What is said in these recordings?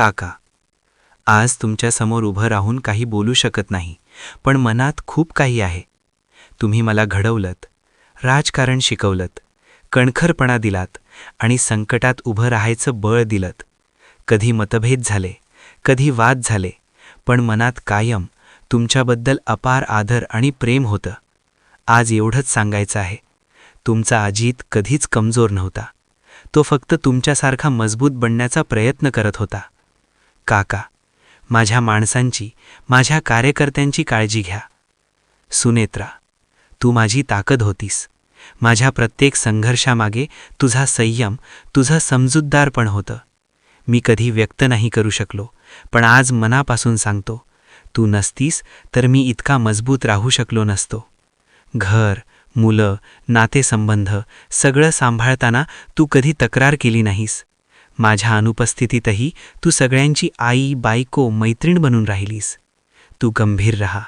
काका. आज तुमच्यासमोर उभं राहून काही बोलू शकत नाही पण मनात खूप काही आहे. तुम्ही मला घडवलत राजकारण शिकवलत कणखरपणा दिलात आणि संकटात उभं राहायचं बळ दिलत. कधी मतभेद झाले कधी वाद झाले पण मनात कायम तुमच्याबद्दल अपार आदर आणि प्रेम होतं. आज एवढंच सांगायचं आहे. तुमचा अजित कधीच कमजोर नव्हता. तो फक्त तुमच्यासारखा मजबूत बनण्याचा प्रयत्न करत होता. काका माझ्या माणसांची माझ्या कार्यकर्त्यांची काळजी घ्या. सुनेत्रा तू माझी ताकद होतीस. माझ्या प्रत्येक संघर्षामागे तुझा संयम तुझं समजूतदारपण होतं. मी कधी व्यक्त नाही करू शकलो पण आज मनापासून सांगतो तू नसतीस तर मी इतका मजबूत राहू शकलो नसतो. घर मुलं नातेसंबंध सगळं सांभाळताना तू कधी तक्रार केली नाहीस. माझ्या अनुपस्थितीतही तू सगळ्यांची आई बायको मैत्रीण बनून राहिलीस. तू गंभीर रहा.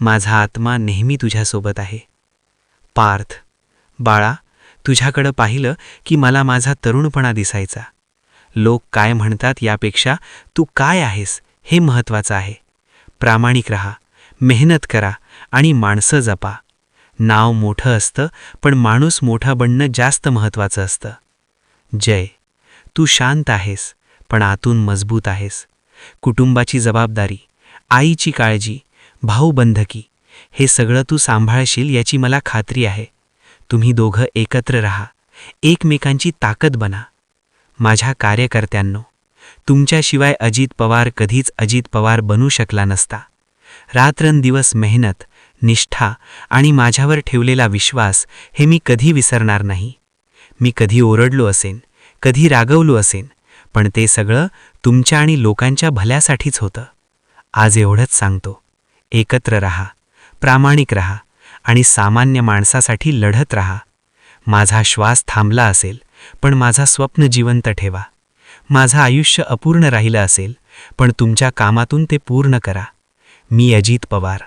माझा आत्मा नेहमी तुझ्यासोबत आहे. पार्थ बाळा तुझ्याकडं पाहिलं की मला माझा तरुणपणा दिसायचा. लोक काय म्हणतात यापेक्षा तू काय आहेस हे महत्त्वाचं आहे. प्रामाणिक रहा मेहनत करा आणि माणसं जपा. नाव मोठं असतं पण माणूस मोठा बनणं जास्त महत्त्वाचं असतं. जय. तू शांत आहेस पण आतून मजबूत आहेस. कुटुंबाची जबाबदारी आईची काळजी भाऊबंधकी हे सगळं तू सांभाळशील याची मला खात्री आहे. तुम्ही दोघं एकत्र राहा एकमेकांची ताकद बना. माझ्या कार्यकर्त्यांनो तुमच्याशिवाय अजित पवार कधीच अजित पवार बनू शकला नसता. रात्रंदिवस मेहनत निष्ठा आणि माझ्यावर ठेवलेला विश्वास हे मी कधी विसरणार नाही. मी कधी ओरडलो असेन कधी रागवलो असेन पण ते सगळं तुमच्या आणि लोकांच्या भल्यासाठीच होतं. आज एवढंच सांगतो. एकत्र रहा प्रामाणिक रहा आणि सामान्य माणसासाठी लढत रहा. माझा श्वास थांबला असेल पण माझा स्वप्न जिवंत ठेवा. माझं आयुष्य अपूर्ण राहिलं असेल पण तुमच्या कामातून ते पूर्ण करा. मी अजित पवार.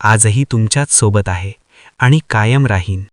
आजही तुमच्याच सोबत आहे आणि कायम राहीन.